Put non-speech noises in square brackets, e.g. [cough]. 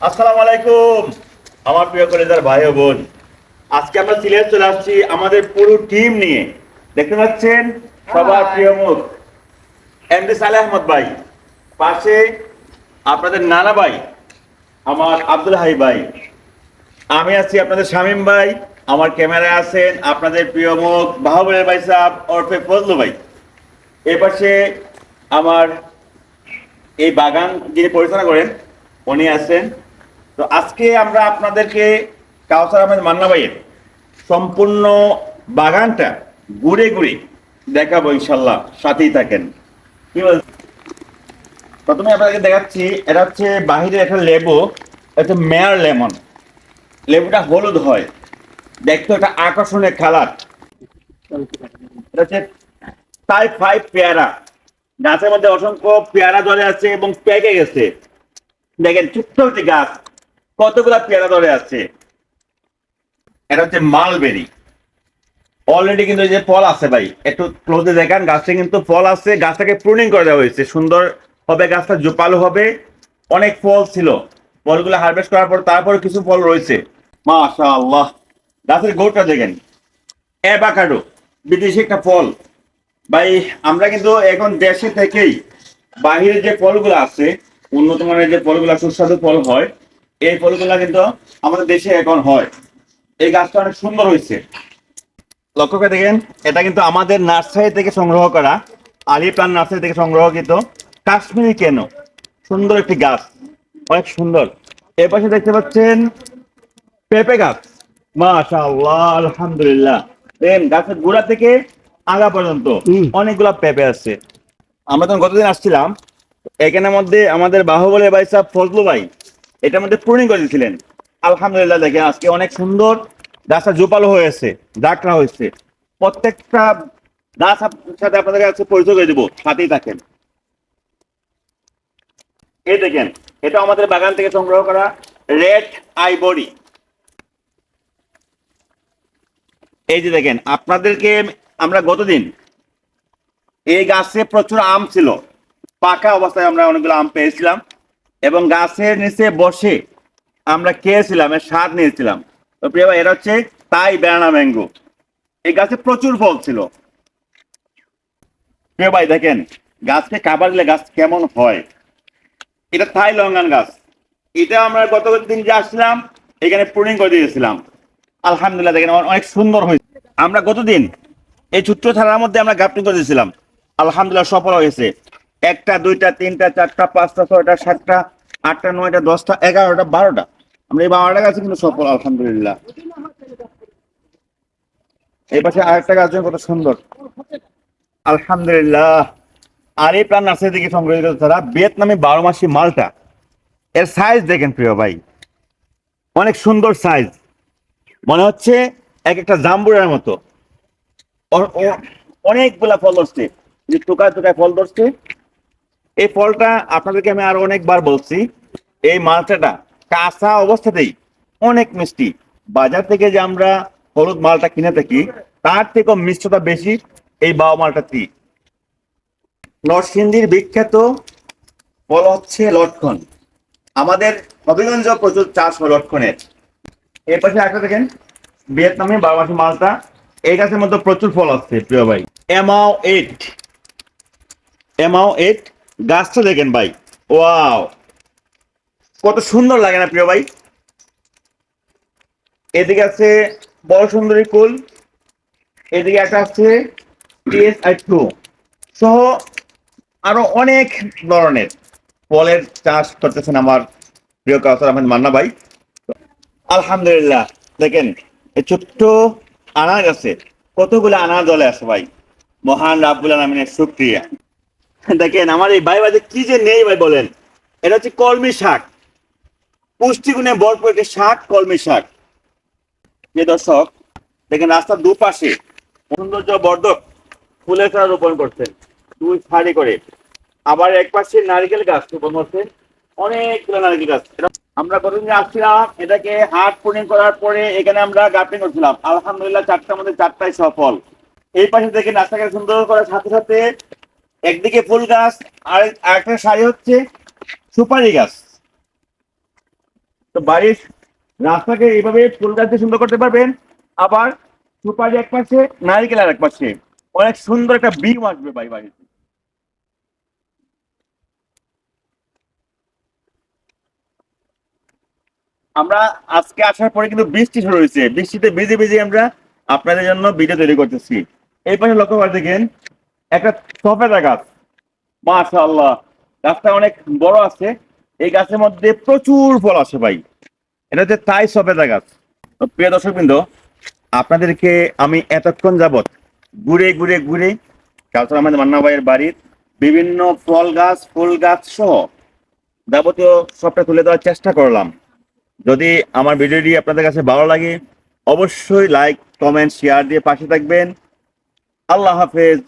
আসসালামু আলাইকুম। আমার প্রিয় কলেজার ভাই ও বোন আজকে আমরা সিলেট চলে আসছি আমাদের পুরো টিম নিয়ে। দেখতে পাচ্ছেন? সবার প্রিয় মুখ। এমডি সালেহ আহমদ ভাই পাশে আপনাদের নানা ভাই আমার আব্দুল হাই ভাই। আমি আছি আপনাদের শামীম ভাই আমার ক্যামেরায় আছেন আপনাদের প্রিয় মুখ বাহুবলের ভাই সাহেব ওরফে ফজলু ভাই। এই পাশে আমার এই বাগান যিনি পরিচালনা করেন উনি আছেন তো আজকে আমরা আপনাদেরকে কাউসার আহমেদ মান্না ভাইয়ের সম্পূর্ণ বাগানটা ঘুরে ঘুরে দেখাবো ইনশাল্লাহ, সাথেই থাকেন। কি বল প্রথমে আপনাদেরকে দেখাচ্ছি, এটা হচ্ছে বাহিরের একটা লেবু, এটা মেয়ার লেমন। লেবুটা হলুদ হয়, দেখতে একটা আকর্ষণীয় কালার। এটা হচ্ছে ফাইভ পেয়ারা। গাছের মধ্যে অসংখ্য পেয়ারা ধরে আছে এবং পেকে গেছে। দেখেন ছোট্ট একটি গাছ। কতগুলা পেয়ারা ধরে আছে? এটা হচ্ছে মালবেরি। অলরেডি কিন্তু যে ফল আছে ভাই, একটু ক্লোজে দেখান গাছটা কিন্তু ফল আছে, গাছটাকে প্রুনিং করে দেওয়া হয়েছে, সুন্দর হবে, গাছটা জোপালো হবে, অনেক ফল ছিল। ফলগুলো হারভেস্ট করার পর তারপরে কিছু ফল রয়েছে। মাশা আল্লাহ গাছের গোড়টা দেখেন। অ্যাভাকাডো বিদেশি একটা ফল। ভাই, আমরা কিন্তু এখন দেশে থেকেই বাহিরে যে ফলগুলো আছে, উন্নত মানের যে ফলগুলো সুস্বাদু ফল হয় এই ফলগুলা কিন্তু আমাদের দেশে এখন হয়। এই গাছটা অনেক সুন্দর হয়েছে। লক্ষ্য করে দেখেন এটা কিন্তু আমাদের নার্সারি থেকে সংগ্রহ করা আলি প্লান নার্সারি থেকে সংগ্রহকৃত কাশ্মীরি কেন। সুন্দর একটি গাছ অনেক সুন্দর। এর পাশে দেখতে পাচ্ছেন পেঁপে গাছ। মাশাআল্লাহ আলহামদুলিল্লাহ। দেখেন গাছের গোড়া থেকে আগা পর্যন্ত অনেকগুলা পেঁপে আছে। আমরা তখন গতদিন আসছিলাম এখানের মধ্যে আমাদের বাহুবলের ভাই সাহেব ফজলু ভাই এটার মধ্যে পূর্ণিং করে দিয়েছিলেন। আলহামদুলিল্লাহ, দেখেন আজকে অনেক সুন্দর গাছটা জোপালো হয়েছে ডাকরা হয়েছে। প্রত্যেকটা গাছ সাথে আপনাদের কাছে পরিচয় করে দেবো, সাথেই থাকেন। এই দেখেন, এটা আমাদের বাগান থেকে সংগ্রহ করা রেড আইবরি। এই যে দেখেন, আপনাদেরকে আমরা গতদিন এই গাছে প্রচুর আম ছিল, পাকা অবস্থায় আমরা অনেকগুলো আম পেয়েছিলাম। এবং গাছের নিচে বসে আমরা খেয়েছিলাম এর স্বাদ নিয়েছিলাম। প্রিয় ভাই, এটা হচ্ছে তাই বেড়ানা ম্যাঙ্গো। এই গাছে প্রচুর ফল ছিল। প্রিয় ভাই, দেখেন, গাছকে কাবার দিলে গাছ কেমন হয়? এটা থাই লঙ্গান গাছ। এটা আমরা গত দিন যে আসছিলাম, এখানে প্রুনিং করে দিয়েছিলাম। আলহামদুলিল্লাহ, দেখেন অনেক সুন্দর হয়েছে। আমরা গতদিন এই ছোট্ট থানার মধ্যে আমরা গাপটিং করে দিয়েছিলাম। আলহামদুলিল্লাহ সফল হয়েছে। একটা, দুইটা, তিনটা, চারটা, পাঁচটা, ছয়টা, সাতটা আটটা, নয়টা, দশটা, এগারোটা, বারোটা। আমরা এই বারোটা গাছে কিন্তু সফল, আলহামদুলিল্লাহ। এই পাশে আরেকটা গাছ কত সুন্দর। আলহামদুলিল্লাহ। আর এই প্রাণ নার্সারি থেকে সংগ্রহিত তারা, ভিয়েতনামি বারো মাসি মালটা। এর সাইজ দেখেন প্রিয় ভাই। অনেক সুন্দর সাইজ মনে হচ্ছে এক একটা জাম্বুরের মতো। অনেকগুলা ফল ধরছে। যে টোকায় টোকায় ফল ধরছে। এই ফলটা আপনাদেরকে আমি আরও অনেকবার বলছি, এই মালটাটা কাঁচা অবস্থাতেই অনেক মিষ্টি। বাজার থেকে যে আমরা হলুদ মালটা কিনে থাকি, তার থেকেও মিষ্টতা বেশি এই বাবা মালটাতে নরসিংদীর বিখ্যাত ফল হচ্ছে লটকন। আমাদের হবিগঞ্জ প্রচুর চাষ হয় লটকনের। এর পাশে একটা দেখেন, ভিয়েতনামি বারোমাসি মালটা। এই গাছের মধ্যে প্রচুর ফল আসছে প্রিয় ভাই। এমাও এইট। এমাও এইট গাছটা দেখেন ভাই। ওয়াও। কত সুন্দর লাগে না প্রিয় ভাই। এদিকে আছে বড় সুন্দরী কুল। এদিকে একটা আছে টু সহ আরও অনেক ধরনের ফলের চাষ করতেছেন আমার প্রিয় কাউসার আহমেদ মান্না ভাই। আলহামদুলিল্লাহ। দেখেন, এই ছোট্ট আনার গাছে কতগুলো আনার দলে আছে ভাই। মহান রাব্বুল আলমিনের শুক্রিয়া। [laughs] দেখেন, আমার এই ভাই বাজে কি যে নেই ভাই বলেন। এটা হচ্ছে কলমি শাক। পুষ্টিগুণে ভরপুর একটি শাক, কলমি শাক। যে দর্শক, দেখেন রাস্তার দুপাশে সৌন্দর্য বর্ধক ফুলের চারা রোপণ করছেন। দুই সারি করে। আবার এক পাশে নারকেল গাছ রোপণ করছেন। অনেকগুলো নারকেল গাছ। আমরা কতদিন আসছিলাম, এটাকে হাট পূর্ণিং করার পরে এখানে আমরা গার্ডেন করছিলাম। আলহামদুলিল্লাহ চারটার মধ্যে চারটাই সফল। এই পাশে থেকে রাস্তাঘাট সুন্দর করার সাথে সাথে একদিকে ফুল গাছ আর আরেকটা সারি হচ্ছে সুপারি গাছ। তো বাড়ির রাস্তাকে এইভাবে ফুল গাছ দিয়ে সুন্দর করতে পারবেন। আবার সুপারি এক পাশে, নারিকেল আর এক পাশে। অনেক সুন্দর একটা বিম আসবে বাড়ি বাড়িতে। আমরা আজকে আসার পরে কিন্তু বৃষ্টি শুরু হয়েছে। বৃষ্টিতে ভিজে ভিজে আমরা আপনাদের জন্য ভিডিও তৈরি করতেছি। এই পাশে লক্ষ্য করে দেখেন একটা সফেদা গাছ। মাশাআল্লাহ। গাছটা অনেক বড় আছে। এই গাছের মধ্যে প্রচুর ফল আসে ভাই। এটা হচ্ছে তাই সফেদা গাছ। তো প্রিয় দর্শকবৃন্দ, আপনাদেরকে আমি এতক্ষণ যাবত ঘুরে ঘুরে ঘুরে কালচার আমাদের মান্না ভাইয়ের বাড়ির বিভিন্ন ফল গাছ, ফুল গাছ সহ যাবতীয় সবটা তুলে দেওয়ার চেষ্টা করলাম। যদি আমার ভিডিওটি আপনাদের কাছে ভালো লাগে, অবশ্যই লাইক কমেন্ট শেয়ার দিয়ে পাশে থাকবেন। আল্লাহ হাফেজ।